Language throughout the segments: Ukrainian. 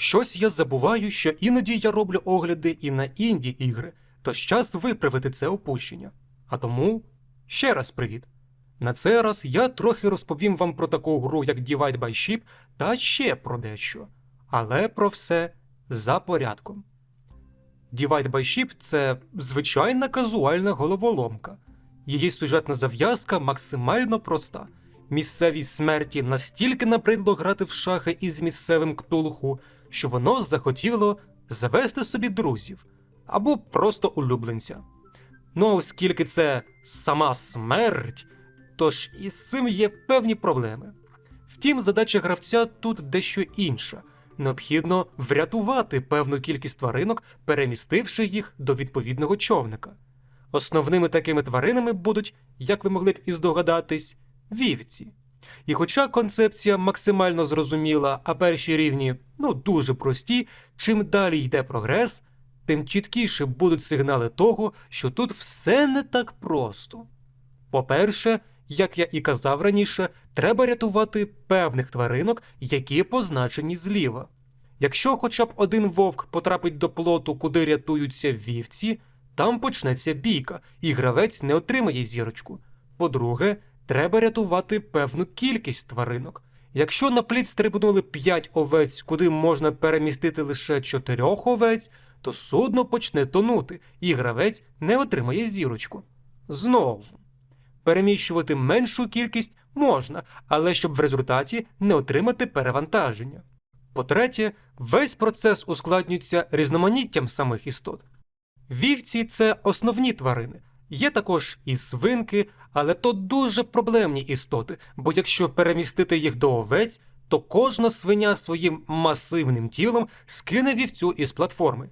Щось я забуваю, що іноді я роблю огляди і на інді ігри, тож час виправити це опущення. А тому ще раз привіт. На цей раз я трохи розповім вам про таку гру, як Divide by Ship, та ще про дещо. Але про все за порядком. Divide by Ship – це звичайна казуальна головоломка. Її сюжетна зав'язка максимально проста. Місцевій смерті настільки набридло грати в шахи із місцевим ктулху, що воно захотіло завести собі друзів або просто улюбленця. Ну оскільки це сама смерть, тож із цим є певні проблеми. Втім, задача гравця тут дещо інша. Необхідно врятувати певну кількість тваринок, перемістивши їх до відповідного човника. Основними такими тваринами будуть, як ви могли б і здогадатись, вівці. І хоча концепція максимально зрозуміла, а перші рівні ну дуже прості, чим далі йде прогрес, тим чіткіше будуть сигнали того, що тут все не так просто. По-перше, як я і казав раніше, треба рятувати певних тваринок, які позначені зліва. Якщо хоча б один вовк потрапить до плоту, куди рятуються вівці, там почнеться бійка, і гравець не отримає зірочку. По-друге, треба рятувати певну кількість тваринок. Якщо на плід стрибнули 5 овець, куди можна перемістити лише 4 овець, то судно почне тонути, і гравець не отримає зірочку. Знову. Переміщувати меншу кількість можна, але щоб в результаті не отримати перевантаження. По-третє, весь процес ускладнюється різноманіттям самих істот. Вівці це основні тварини. Є також і свинки, але то дуже проблемні істоти, бо якщо перемістити їх до овець, то кожна свиня своїм масивним тілом скине вівцю із платформи.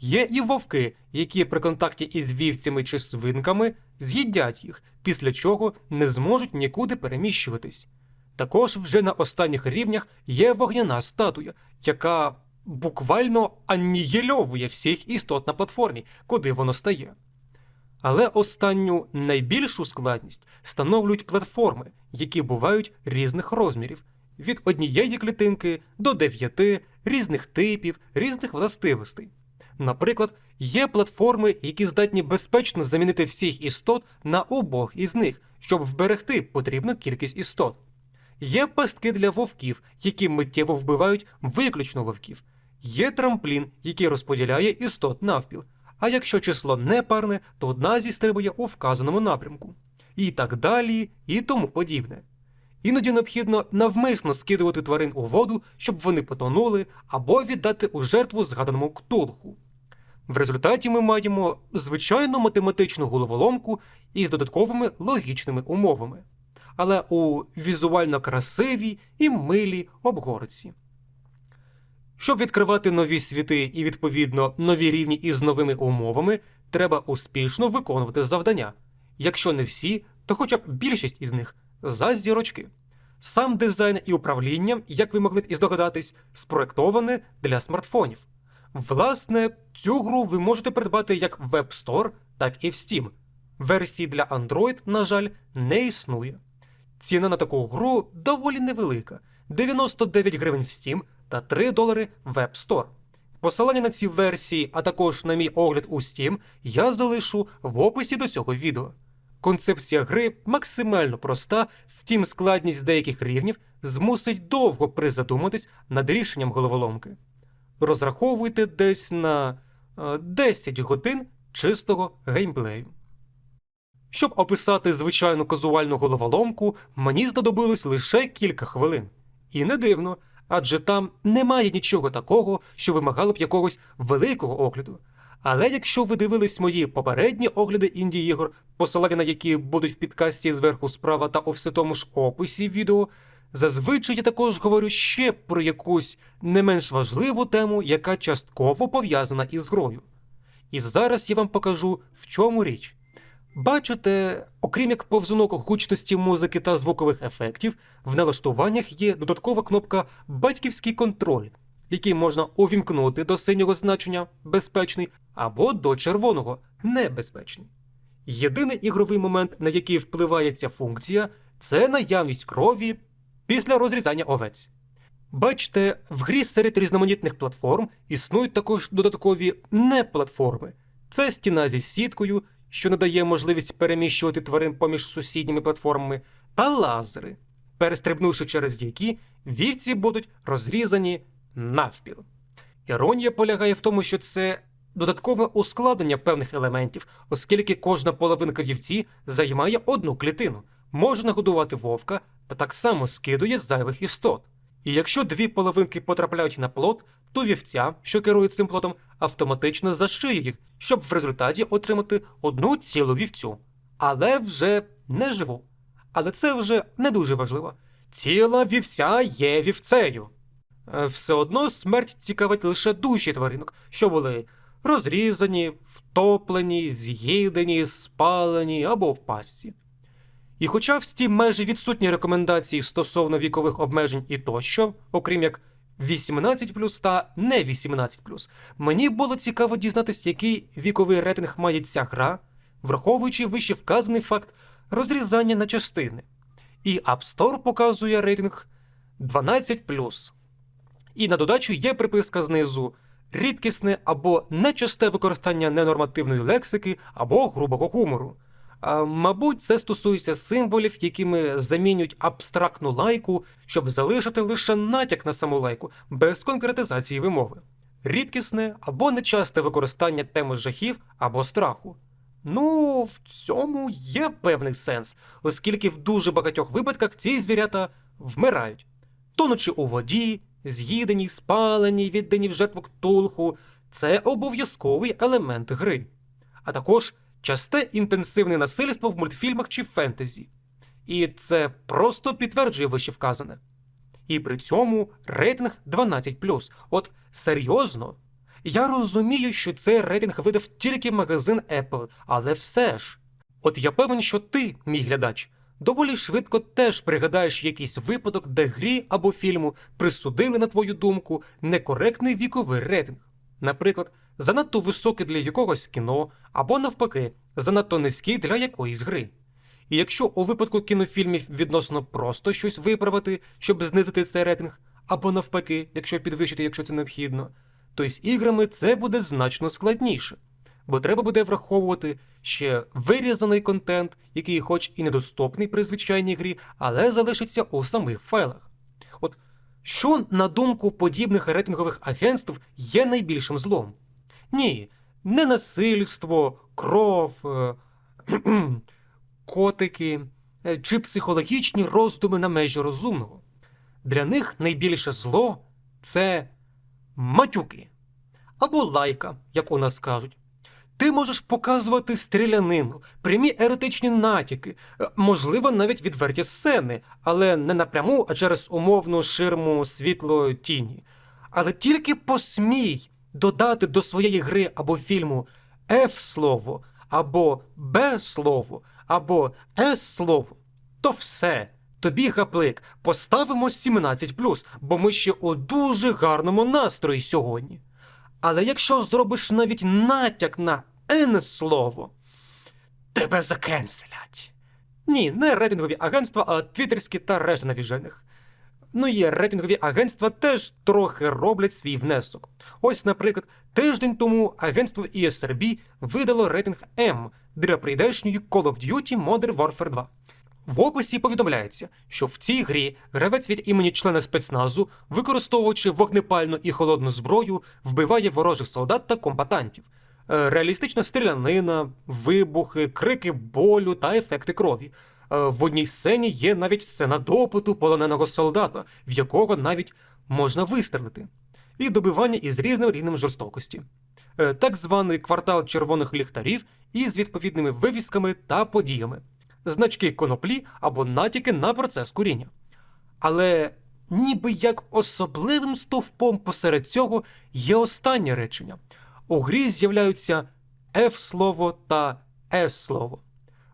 Є і вовки, які при контакті із вівцями чи свинками з'їдять їх, після чого не зможуть нікуди переміщуватись. Також вже на останніх рівнях є вогняна статуя, яка буквально анігільовує всіх істот на платформі, куди воно стає. Але останню найбільшу складність становлюють платформи, які бувають різних розмірів від однієї клітинки до дев'яти різних типів, різних властивостей. Наприклад, є платформи, які здатні безпечно замінити всіх істот на обох із них, щоб вберегти потрібну кількість істот. Є пастки для вовків, які миттєво вбивають виключно вовків. Є трамплін, який розподіляє істот навпіл. А якщо число непарне, то одна зістрибує у вказаному напрямку. І так далі, і тому подібне. Іноді необхідно навмисно скидувати тварин у воду, щоб вони потонули, або віддати у жертву згаданому ктулху. В результаті ми маємо звичайну математичну головоломку із додатковими логічними умовами, але у візуально красивій і милій обгорці. Щоб відкривати нові світи і, відповідно, нові рівні із новими умовами, треба успішно виконувати завдання. Якщо не всі, то хоча б більшість із них за зірочки. Сам дизайн і управління, як ви могли б і здогадатись, спроектоване для смартфонів. Власне, цю гру ви можете придбати як в Web Store, так і в Steam. Версії для Android, на жаль, не існує. Ціна на таку гру доволі невелика 99 гривень в Steam та 3 долари в App Store. Посилання на ці версії, а також на мій огляд у Steam, я залишу в описі до цього відео. Концепція гри максимально проста, втім складність деяких рівнів змусить довго призадуматись над рішенням головоломки. Розраховуйте десь на е, 10 годин чистого геймплею. Щоб описати звичайну казуальну головоломку, мені знадобилось лише кілька хвилин. І не дивно, адже там немає нічого такого, що вимагало б якогось великого огляду. Але якщо ви дивились мої попередні огляди інді ігор, посилання на які будуть в підкасті зверху справа та у все тому ж описі відео, зазвичай я також говорю ще про якусь не менш важливу тему, яка частково пов'язана із грою. І зараз я вам покажу, в чому річ. Бачите, окрім як повзунок гучності музики та звукових ефектів, в налаштуваннях є додаткова кнопка Батьківський контроль, який можна увімкнути до синього значення безпечний або до червоного небезпечний. Єдиний ігровий момент, на який впливає ця функція, це наявність крові після розрізання овець. Бачите, в грі серед різноманітних платформ існують також додаткові не-платформи. Це стіна зі сіткою, що надає можливість переміщувати тварин поміж сусідніми платформами, та лазери, перестрибнувши через які вівці будуть розрізані навпіл. Іронія полягає в тому, що це додаткове ускладнення певних елементів, оскільки кожна половинка вівці займає одну клітину, може нагодувати вовка та так само скидує зайвих істот. І якщо дві половинки потрапляють на плод, то вівця, що керує цим плодом, автоматично зашиє їх, щоб в результаті отримати одну цілу вівцю. Але вже не живу. Але це вже не дуже важливо. Ціла вівця є вівцею. Е, Все одно смерть цікавить лише душі тваринок, що були розрізані, втоплені, з'їдені, спалені або в пастці. І хоча в Steam майже відсутні рекомендації стосовно вікових обмежень і тощо, окрім як 18 та не 18 мені було цікаво дізнатися, який віковий рейтинг має ця гра, враховуючи вище вказаний факт розрізання на частини. І App Store показує рейтинг 12 і на додачу є приписка знизу рідкісне або нечасте використання ненормативної лексики або грубого гумору. Мабуть, це стосується символів, якими замінюють абстрактну лайку, щоб залишити лише натяк на саму лайку без конкретизації вимови. Рідкісне або нечасте використання теми жахів або страху. Ну, в цьому є певний сенс, оскільки в дуже багатьох випадках ці звірята вмирають, тонучи у воді, з'їдені, спалені, віддані в жертву ктулху – це обов'язковий елемент гри, а також часте інтенсивне насильство в мультфільмах чи фентезі. І це просто підтверджує вище вказане. І при цьому рейтинг 12. От серйозно. Я розумію, що цей рейтинг видав тільки магазин Apple, але все ж. От я певен, що ти, мій глядач, доволі швидко теж пригадаєш якийсь випадок, де грі або фільму присудили, на твою думку, некоректний віковий рейтинг. Наприклад, занадто високий для якогось кіно, або навпаки, занадто низький для якоїсь гри. І якщо у випадку кінофільмів відносно просто щось виправити, щоб знизити цей рейтинг, або навпаки, якщо підвищити, якщо це необхідно, то з іграми це буде значно складніше, бо треба буде враховувати ще вирізаний контент, який, хоч і недоступний при звичайній грі, але залишиться у самих файлах. От що, на думку подібних рейтингових агентств, є найбільшим злом? Ні, не насильство, кров, е, котики е, чи психологічні роздуми на межі розумного. Для них найбільше зло це матюки або лайка, як у нас кажуть. Ти можеш показувати стрілянину, прямі еротичні натяки, е, можливо, навіть відверті сцени, але не напряму, а через умовну ширму світло тіні. Але тільки посмій додати до своєї гри або фільму F-слово, або Б-слово, або С-слово, то все. Тобі, гаплик, поставимо 17, бо ми ще у дуже гарному настрої сьогодні. Але якщо зробиш навіть натяк на N слово, тебе закенселять. Ні, не рейтингові агентства, а твіттерські та решта навіжених. Ну і рейтингові агентства теж трохи роблять свій внесок. Ось, наприклад, тиждень тому агентство ESRB видало рейтинг М для прийдешньої Call of Duty Modern Warfare 2. В описі повідомляється, що в цій грі гравець від імені члена спецназу, використовуючи вогнепальну і холодну зброю, вбиває ворожих солдат та комбатантів. Е, Реалістична стрілянина, вибухи, крики болю та ефекти крові. Е, В одній сцені є навіть сцена допиту полоненого солдата, в якого навіть можна вистрелити, і добивання із різним рівнем жорстокості. Е, Так званий квартал червоних ліхтарів із відповідними вивісками та подіями, значки коноплі або натяки на процес куріння. Але ніби як особливим стовпом посеред цього є останнє речення. У грі з'являються F-слово та S-слово.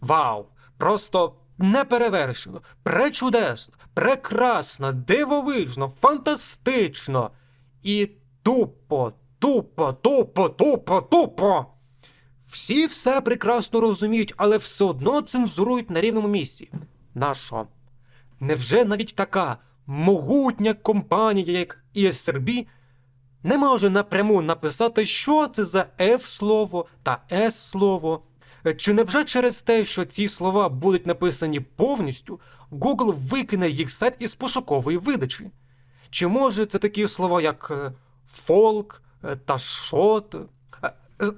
Вау! Просто неперевершено, пречудесно, прекрасно, дивовижно, фантастично і тупо, тупо, тупо, тупо, тупо. Всі все прекрасно розуміють, але все одно цензурують на рівному місці. На що? Невже навіть така могутня компанія, як ESRB, не може напряму написати, що це за F слово та S слово. Чи невже через те, що ці слова будуть написані повністю, Google викине їх сайт із пошукової видачі? Чи може це такі слова, як е, фолк е, та шот? Е,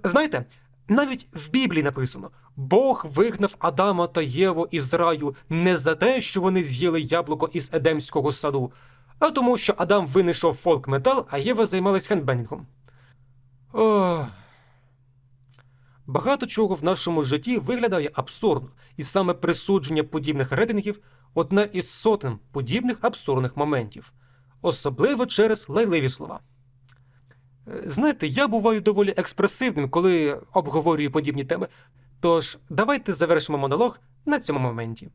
Знаєте, навіть в Біблії написано: Бог вигнав Адама та Єву із раю не за те, що вони з'їли яблуко із Едемського саду, а тому, що Адам винайшов фолк-метал, а Єва займалась хендбенінгом. Ох. Багато чого в нашому житті виглядає абсурдно, і саме присудження подібних рейтингів одне із сотень подібних абсурдних моментів, особливо через лайливі слова. Е, Знаєте, я буваю доволі експресивним, коли обговорюю подібні теми. Тож давайте завершимо монолог на цьому моменті.